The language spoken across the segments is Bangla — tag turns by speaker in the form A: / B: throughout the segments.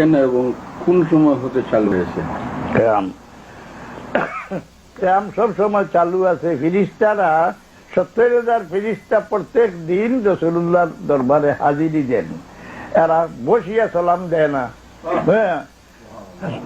A: কেন এবং কোন সময় হতে চালু হয়েছে?
B: ক্যাম। ক্যাম সব সময় চালু আছে। ফিরিস্তারা সত্তর হাজার ফিরিস্তা প্রত্যেক দিন রসুল্লাহ দরবারে হাজিরি দেন। এরা বসিয়া সালাম দেয় না। হ্যাঁ।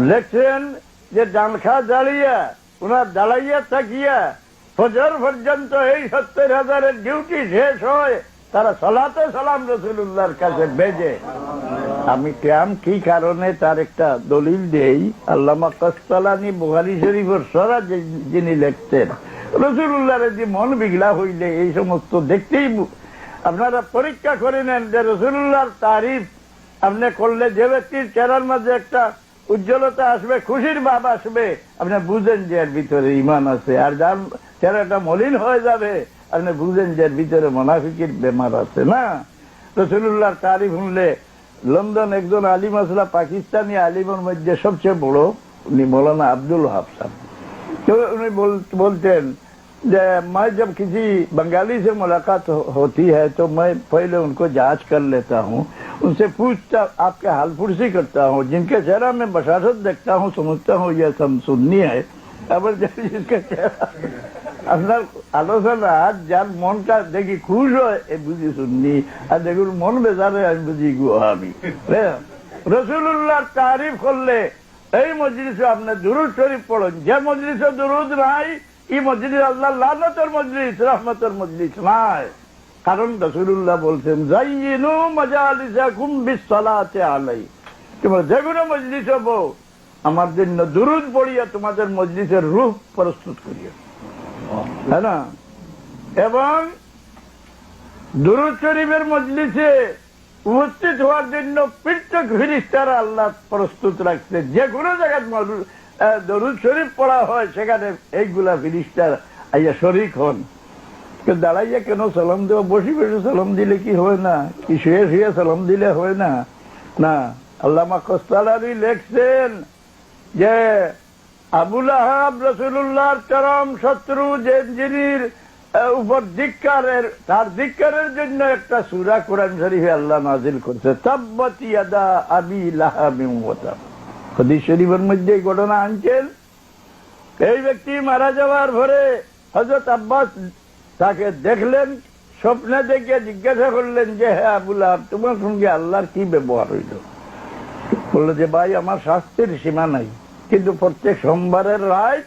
B: লেখছেন যে ডানখা দাঁড়িয়ে ওনার দাঁড়াইয়া থাকিয়া, ফজর পর্যন্ত এই সত্তর হাজারের ডিউটি শেষ হয়, তারা সলাতে সালাম রসুল্লাহর কাছে বেজে। আমি ক্যাম কি কারণে তার একটা দলিল দেই? আল্লামা কস্তালানি বুহারি শরীফের সরা যিনি লিখতেন রসুল্লাহর যে মন বিগলা হইলে এই সমস্ত দেখতেই আপনারা পরীক্ষা করে নেন যে রসুল্লাহর তারিফ আপনি করলে যে ব্যক্তির চেহারার মাঝে একটা উজ্জ্বলতা আসবে, খুশির ভাব আসবে, আপনি বুঝেন যে এর ভিতরে ইমান আছে। আর যার চেহারাটা মলিন হয়ে যাবে, আপনি বুঝেন যে এর ভিতরে মোনাফিকির বেমার আছে না? রসুল্লাহর তারিফ শুনলে লন্ডন একজন আলিম আসলা পাকিস্তানি আলিমের মধ্যে সবচেয়ে বড় উনি মৌলানা আব্দুল হাফসান तो उन्हें बोल, बोलते हैं जे मैं जब किसी बंगाली से मुलाकात हो, होती है तो मैं पहले उनको जांच कर लेता हूँ उनसे पूछता आपके हाल फुर्सी करता हूँ जिनके चेहरा में बशारत देखता हूँ समझता हूँ ये सब सुननी है আবার जिसका चेहरा আপনার আলোচনা যার মনটা দেখি খুশ হয় বুঝি শুননি আর দেখুন মন বেজারে, আমি বুঝি গো আমি রসুল্লাহর তারিফ করলে এই মজলিসে আপনি দুরুদ শরীফ পড়ুন। যে মজলিসে দুরুদ নাই, এই মজলিস আল্লাহ লানতর মজলিস, রহমতর মজলিস নাই। কারণ রসুল্লাহ বলছেন জাইনু মজালিসাকুম বিসসালাতে আলাই। তোমরা যে কোনো মজলিস হব আমার জন্য দুরুদ পড়িয়া তোমাদের মজলিসের রূপ প্রস্তুত করিয়া হ্যাঁ না? এবং দুরুদ শরীফের মজলিসে উপস্থিত হওয়ার জন্য পৃথক ফিরিস্তারা আল্লাহ প্রস্তুত রাখছে। যে কোনো জায়গায় দরুদ শরীফ পড়া হয়, সেখানে এইগুলা ফিরিস্তার আইয়া শরিক হন। দাঁড়াইয়া কেন সালাম দেওয়া? বসে বসে সালাম দিলে কি হয় না? কি শুয়ে শুয়ে সালাম দিলে হয় না? না, আল্লামা কস্তালারি লেখছেন যে আবুল আহাব রসুল্লাহর চরম শত্রু যে যিনির উপর ধিক্কারের, তার ধিক্কারের জন্য একটা সুরা কোরআন শরীফে আল্লাহ নাজিল করছে। তাব্বাতি আদা আবি লাহাবিম ওয়া হদিস শরীফের মধ্যে এই ঘটনা আনছেন। এই ব্যক্তি মারা যাওয়ার পরে হজরত আব্বাস তাকে দেখলেন, স্বপ্নে দেখে জিজ্ঞাসা করলেন যে হ্যাঁ আবুল আহাব তোমার সঙ্গে আল্লাহর কি ব্যবহার হইল? বলল যে, ভাই, আমার শাস্তির সীমা নাই। কিন্তু প্রত্যেক সোমবারের রায়,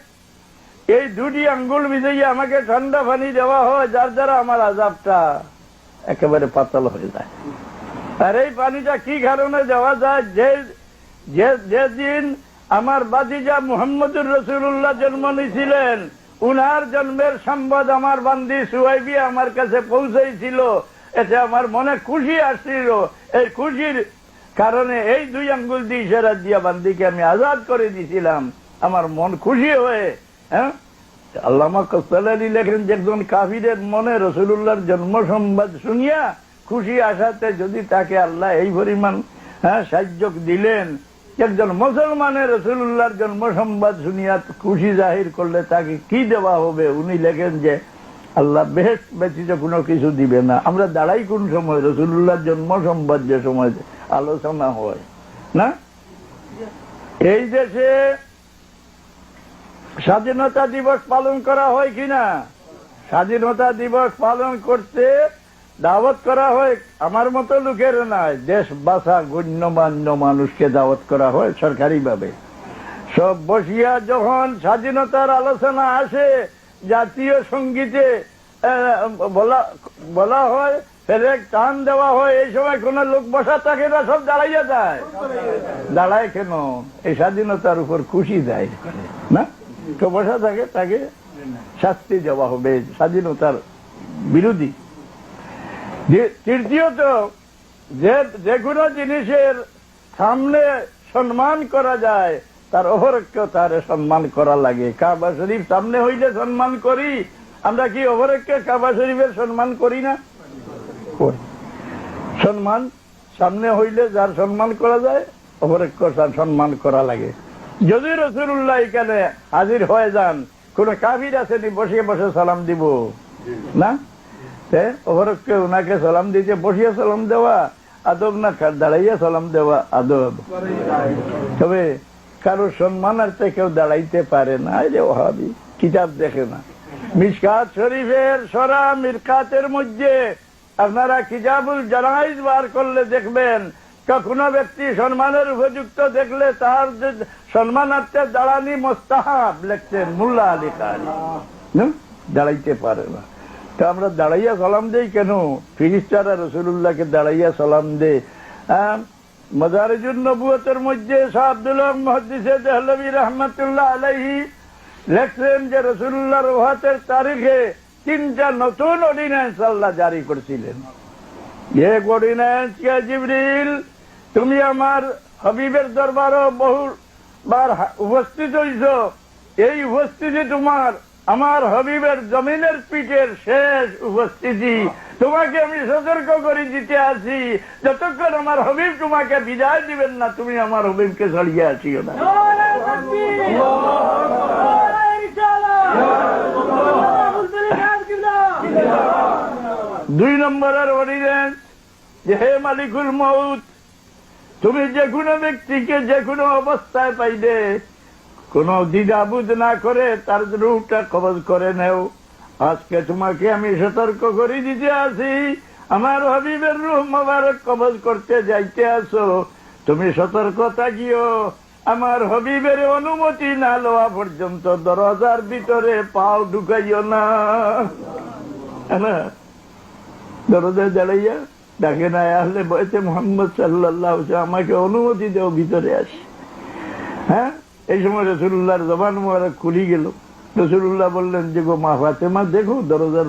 B: এই দুটি আঙ্গুল মিশিয়ে আমাকে ঠান্ডা পানি দেওয়া হয়, যার দ্বারা আমার আজাবটা একেবারে পাতাল হয়ে যায়। আর এই পানিটা কি কারণে দেওয়া যায়? যে যে যেদিন আমার বাদিজা মুহাম্মদুর রসুল্লাহ জন্ম নিয়েছিলেন, উনার জন্মের সম্বাদ আমার বান্দি সুয়াইবি আমার কাছে পৌঁছেছিল। এতে আমার মনে খুশি আসছিল। এই খুশির কারণে এই দুই আঙ্গুল দিয়ে ইশারা দিয়া বান্দিকে আমি আজাদ করে দিয়েছিলাম আমার মন খুশি হয়ে হ্যাঁ? আল্লামা কস্তালি লেখেন যে একজন কাফিরের মনে রসুল্লাহর জন্ম সংবাদ শুনিয়া খুশি আসাতে যদি তাকে আল্লাহ এই পরিমাণ হ্যাঁ সাহায্য দিলেন, একজন মুসলমানের রসুল্লাহর জন্ম সংবাদ শুনিয়া খুশি জাহির করলে তাকে কি দেওয়া হবে? উনি লেখেন যে, আল্লাহ বেশ ব্যতীত কোনো কিছু দিবে না। আমরা দাঁড়াই কোন সময়? রসুল্লাহর জন্ম সংবাদ যে সময় আলোচনা হয়, না? এই দেশে স্বাধীনতা দিবস পালন করা হয় কিনা? স্বাধীনতা দিবস পালন করতে দাওয়াত করা হয়, আমার মতো লোকের নয় দেশ বাসা গণ্যমান্য মানুষকে দাওয়াত করা হয় সরকারিভাবে। সব বসিয়া যখন স্বাধীনতার আলোচনা আসে, জাতীয় সঙ্গীতে বলা বলা হয় ফেরে টান দেওয়া হয়, এই সময় কোন লোক বসা থাকে না, সব দাঁড়াইয়া যায়। দাঁড়ায় কেন? এই স্বাধীনতার উপর খুশি দেয়। না? তো বসা থাকে, তাকে শাস্তি দেওয়া হবে, স্বাধীনতার বিরোধী। তৃতীয়ত, যে যে কোনো জিনিসের সামনে সম্মান করা যায়, তার অপরক্ষ তার সম্মান করা লাগে। কাবা শরীফ সামনে হইলে সম্মান করি, আমরা কি অপরক্ষে কাবা শরীফের সম্মান করি না? করি। সম্মান সামনে হইলে যার সম্মান করা যায় অপরক্ষ তার সম্মান করা লাগে। যদি রসুল্লাহ এখানে হাজির হয়ে যান, কোন কাবির আসেনি বসে বসে সালাম দিব। না? অপরক্ষে ওনাকে সালাম দিতে, বসিয়ে সালাম দেওয়া, আদব না দাঁড়াইয়া সালাম দেওয়া, আদব। তবে কারও সম্মানার্থে কেউ দাঁড়াইতে পারে না। এই যে ওহাবি, কিতাব দেখে না। মিসকাত শরীফের সরা মিরকাতের মধ্যে আপনারা কিজাবুল জানাইজ বার করলে দেখবেন, কখনো ব্যক্তি সম্মানের উপযুক্ত দেখলে তার সম্মানার্থে দাঁড়ানি মোস্তাহাব লিখছেন মুল্লা আলী খান দাঁড়াইতে পারে না। তো আমরা দাঁড়াইয়া সালাম দেই কেন? ফিরিস্তারা রসুল্লাহকে দাঁড়াইয়া সালাম দে মজারিজুল নবুয়তের মধ্যে শাহ মহদিসে দেহলবী রহমতুল্লাহ আলাইহি লেখছেন যে রসুল্লাহর ওহাতের তারিখে তিনটা নতুন অর্ডিন্যান্স আল্লাহ জারি করছিলেন। এক অর্ডিন্যান্স কে জিবরিল তুমি আমার হবিবের দরবারও বহু বার উপস্থিত হইছ। এই উপস্থিতি তোমার আমার হবিবের জমিনের পিঠের শেষ উপস্থিতি। তোমাকে আমি সতর্ক করে দিতে আছি। যতক্ষণ আমার হবিব তোমাকে বিদায় দিবেন না তুমি আমার হবিবকে ছাড়িয়ে আসিও না। দুই নম্বরের অর্ডিন্যান্স যে হে মালিকুল মৌত তুমি যে কোনো ব্যক্তিকে যে কোনো অবস্থায় পাইবে, কোন দ্বিধাবুধ না করে তার রূপটা কবজ করে নেও। আজকে তোমাকে আমি সতর্ক করে দিতে আছি, আমার হবিবের রূপ মোবারক কবজ করতে যাইতে আসো তুমি সতর্ক থাকিও, আমার হবিবের অনুমতি না লওয়া পর্যন্ত দরজার ভিতরে পাও ঢুকাইও না। দরজায় দাঁড়াইয়া ডাকে না আসলে বলছে মোহাম্মদ সাল্লাহ আমাকে অনুমতি দেও ভিতরে আসি। হ্যাঁ? এই সময় রসুল্লাহর জবান মোবারক খুলি গেল। রসুল্লাহ বললেন, যে গো মা ফাতেমা, দেখো দরজার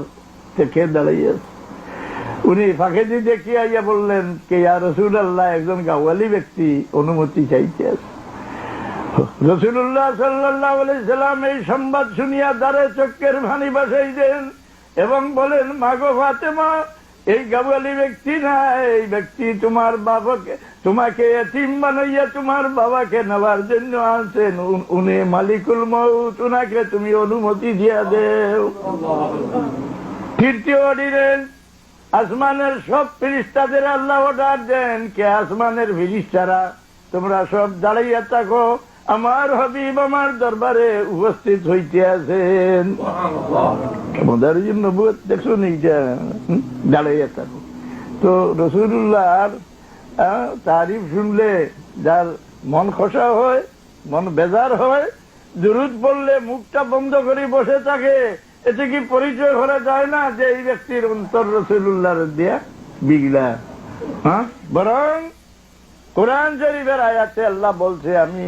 B: থেকে দাঁড়াইয়া উনি ফাঁকে দিয়ে দেখিয়ে আইয়া বললেন, কে ইয়া রসুল আল্লাহ একজন গাওয়ালি ব্যক্তি, অনুমতি চাইতে আছে। রসুল্লাহ সাল্লাহ সাল্লাম এই সংবাদ শুনিয়া দ্বারে চক্কের ভানি বাসাই দেন এবং বলেন, মাগো ফাতেমা, এই গাবালি ব্যক্তি না, এই ব্যক্তি তোমার বাবাকে, তোমাকে এতিম বানাইয়া তোমার বাবাকে নেওয়ার জন্য আনছেন। উনি মালিকুল মৌত উনাকে তুমি অনুমতি দিয়া দেও। তৃতীয় অর্ডিনেন্স আসমানের সব ফিরিস্তাদের আল্লাহ অর্ডার দেন। কে আসমানের ফিরিস্তারা? তোমরা সব দাঁড়াইয়া থাকো। আমার হবিব আমার দরবারে উপস্থিত হইতে আছেন। আমাদের জন্য দেখছ নি দাঁড়াইয়া থাকো তো রসুল্লাহর তারিফ শুনলে যার মন খসা হয়, মন বেজার হয়, দুরুদ বললে মুখটা বন্ধ করে বসে থাকে, এতে কি পরিচয় করা যায় না যে এই ব্যক্তির অন্তর রসুল্লাহর দিয়া বিগলা? হ্যাঁ? বরং কোরআন শরীফের আয়াতে আল্লাহ বলছে, আমি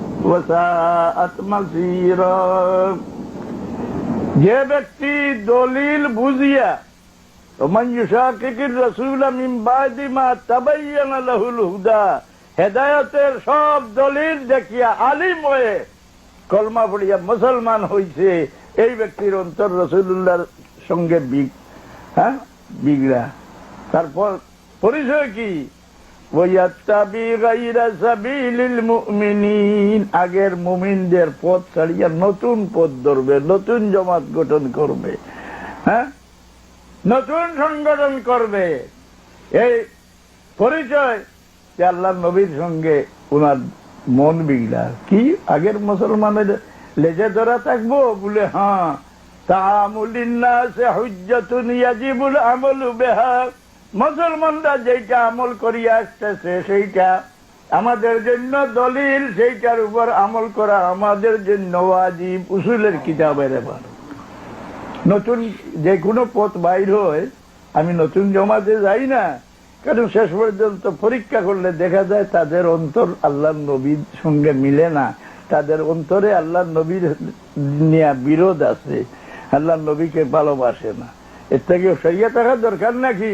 B: يشاقق الرسول من بعد ما تبين له الهدى ويتبع غير سبيل المؤمنين نوليه ما تولى ونسليه جهنم وساءت مصيرا যে ব্যক্তি দলিল বুঝিয়া ومن يشاقق الرسول من بعد ما تبين له الهدى হেদায়তের সব দলিল দেখিয়া আলিম হয়ে কলমা পড়িয়া মুসলমান হইছে এই ব্যক্তির অন্তর রসুল্লাহর সঙ্গে বিগ- হ্যাঁ বিগড়া তারপর পরিচয় কি আগের মুমিনদের পথ ছাড়িয়া নতুন পথ ধরবে, নতুন জমাত গঠন করবে হ্যাঁ? নতুন সংগঠন করবে। এই পরিচয় যে আল্লাহ নবীর সঙ্গে উনার মন বিগলা কি? আগের মুসলমানের লেজে ধরা থাকব? বলে হ্যাঁ। তামুলিনাজিবুল আমল বেহা। মুসলমানরা যেটা আমল করিয়া আসতেছে, সেইটা আমাদের জন্য দলিল, সেইটার উপর আমল করা আমাদের জন্য ওয়াজিব, উসুলের কিতাবের এবার। নতুন যে কোনো পথ বাইর হয়, আমি নতুন জমাতে যাই না, কারণ শেষ পর্যন্ত পরীক্ষা করলে দেখা যায় তাদের অন্তর আল্লাহ নবীর সঙ্গে মিলে না। তাদের অন্তরে আল্লাহ নবীর নিয়ে বিরোধ আছে। আল্লাহ নবীকে ভালোবাসে না। এর থেকে সরিয়ে থাকার দরকার নাকি?